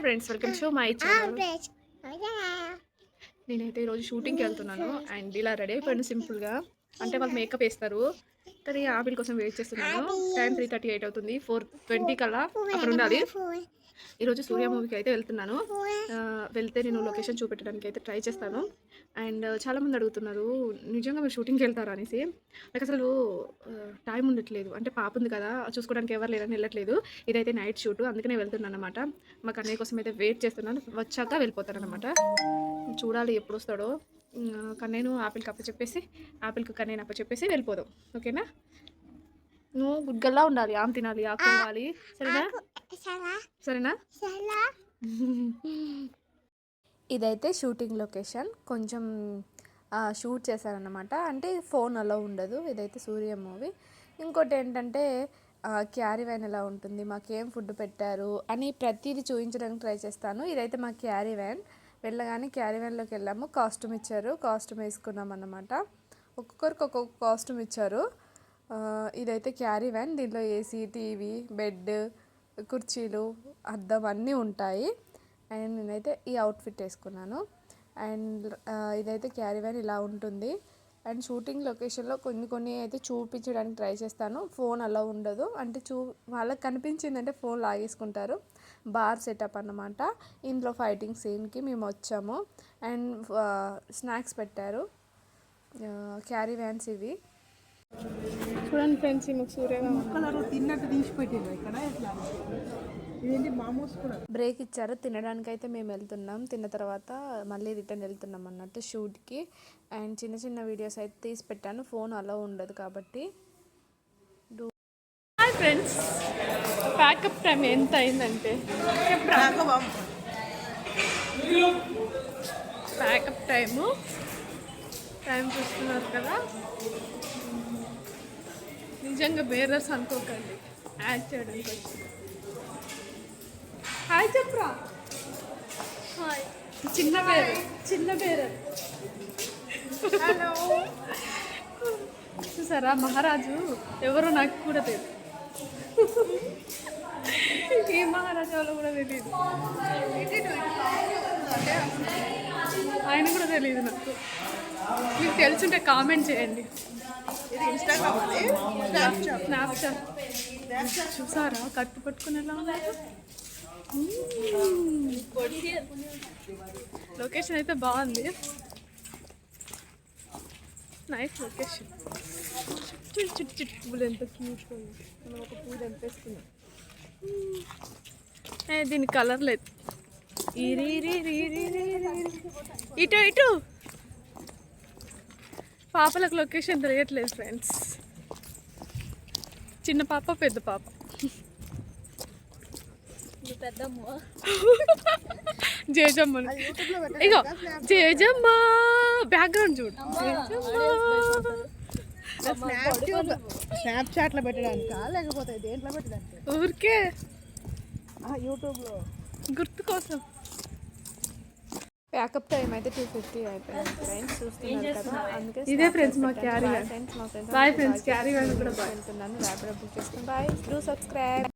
Hi friends welcome to my channel నేనైతే ఈరోజు షూటింగ్కి వెళ్తున్నాను. అండ్ ఇలా రెడీ అయిపోయాను సింపుల్గా అంటే వాళ్ళు మేకప్ వేస్తారు. కానీ ఆపిల్ కోసం వెయిట్ చేస్తున్నాను. టైం త్రీ థర్టీ ఎయిట్ అవుతుంది. ఫోర్ ట్వంటీ కల్లా అక్కడ ఉండాలి. ఈరోజు సూర్య మూవీకి అయితే వెళ్తున్నాను. వెళ్తే నేను లొకేషన్ చూపెట్టడానికి అయితే ట్రై చేస్తాను. అండ్ చాలామంది అడుగుతున్నారు నిజంగా మీరు షూటింగ్కి వెళ్తారా? అనేసి. నాకు అసలు టైం ఉండట్లేదు. అంటే పాప ఉంది కదా చూసుకోవడానికి ఎవరు లేరని వెళ్ళట్లేదు. ఇదైతే నైట్ షూట్ అందుకనే వెళ్తున్నాను అనమాట మా కన్నయ్య కోసం అయితే వెయిట్ చేస్తున్నాను. వచ్చాక వెళ్ళిపోతాను అనమాట చూడాలి ఎప్పుడు వస్తాడో. కన్నయ్యను ఆపిల్కి అప్ప చెప్పేసి ఆపిల్కి కన్నయ్యని అప్ప చెప్పేసి వెళ్ళిపోదాం. ఓకేనా? నువ్వు గుడ్గల్లా ఉండాలి ఆమె తినాలి ఆకు తినాలి. సరేనా? సరేనా? ఇదైతే షూటింగ్ లొకేషన్. కొంచెం షూట్ చేశారనమాట అంటే ఫోన్ అలా ఉండదు. ఇదైతే సూర్య మూవీ. ఇంకోటి ఏంటంటే క్యారీ వ్యాన్ ఎలా ఉంటుంది? మాకేం ఫుడ్ పెట్టారు? అని ప్రతిదీ చూపించడానికి ట్రై చేస్తాను. ఇదైతే మా క్యారీ వ్యాన్. వెళ్ళగానే క్యారీ వ్యాన్లోకి వెళ్ళాము. కాస్ట్యూమ్ ఇచ్చారు. కాస్ట్యూమ్ వేసుకున్నాం అన్నమాట ఒక్కొక్కరికి ఒక్కొక్క కాస్ట్యూమ్ ఇచ్చారు. ఇదైతే క్యారీ వ్యాన్. దీంట్లో ఏసీ టీవీ బెడ్ కుర్చీలు అద్దం అన్నీ ఉంటాయి. అండ్ నేనైతే ఈ అవుట్ఫిట్ వేసుకున్నాను. అండ్ ఇదైతే క్యారీ వ్యాన్ ఇలా ఉంటుంది. అండ్ షూటింగ్ లొకేషన్లో కొన్ని కొన్ని అయితే చూపించడానికి ట్రై చేస్తాను. ఫోన్ అలా ఉండదు. అంటే చూ వాళ్ళకి కనిపించిందంటే ఫోన్ లాగేసుకుంటారు. బార్ సెటప్ అన్నమాట. ఇందులో ఫైటింగ్ సీన్కి మేము వచ్చాము. అండ్ స్నాక్స్ పెట్టారు. క్యారీ వ్యాన్స్ ఇవి. చూడండి ఫ్రెండ్స్ మాకు సూర్యగా కలర్ తిన్నట్టు తీసి పెట్టిండ్రు ఇక్కడ ఎట్లా? ఇదేంటి మామూస్ కూడా? బ్రేక్ ఇచ్చారు తినడానికి అయితే మేము వెళ్తున్నాం. తిన్న తర్వాత మళ్ళీ రిటర్న్ వెళ్తున్నాం అన్నట్టు షూట్కి. అండ్ చిన్న చిన్న వీడియోస్ అయితే తీసి పెట్టాను. ఫోన్ అలా ఉండదు కాబట్టి. హాయ్ ఫ్రెండ్స్ ప్యాకప్ టైం ఎంత అయిందంటే? Pack up time. టైం చూస్తున్నారు కదా. నిజంగా బేరర్స్ అనుకోకండి. యాడ్ చేయడానికి హాయ్ చెప్పరా హాయ్ చిన్న బేరర్. చిన్న బేరర్. హలో చూసారా? మహారాజు ఎవరో నాకు కూడా తెలియదు ఏ మహారాజు ఎవరో కూడా తెలియదు ఆయన కూడా తెలియదు నాకు. మీకు తెలుసుంటే కామెంట్ చేయండి. ఇది ఇన్స్టాగ్రామ్ అది స్నాప్చాట్ స్నాప్చాట్ చూసారా? కట్టు పట్టుకుని ఎలా ఉన్నారు లొకేషన్ అయితే బాగుంది. నైస్ లొకేషన్ చుట్టు చుట్టు చుట్టు. పువ్వులు ఎంత క్యూట్గా ఉంది మనం ఒక పువ్వు తెంపేసుకున్నాం ఏ దీని కలర్ లేదు. ఇటు ఇటు. పాపలకు లొకేషన్ తెలియట్లేదు ఫ్రెండ్స్ చిన్న పాప పెద్ద పాప. జేజమ్మ ఇగో జేజమ్మ బ్యాక్గ్రౌండ్ చూడు. జేజమ్మ. స్నాప్ ట్యూబ్ స్నాప్ చాట్లో పెట్టడానికా? లేకపోతే దేంట్లో పెట్టడానికి? ఊరికే. యూట్యూబ్లో. గుర్తు కోసం. ప్యాకప్ టైం అయితే టూ ఫిఫ్టీ అయిపోయింది ఫ్రెండ్స్ చూస్తున్నారు కదా అందుకే ఇదే ఫ్రెండ్స్ మా క్యారీ ఫ్రెండ్స్ మా ఫ్రెండ్స్ బాయ్ ఫ్రెండ్స్ క్యారీ కూడా బాయ్ వెళ్తున్నాను ర్యాపిడో బుక్ చేసుకుని బాయ్ డూ సబ్స్క్రైబ్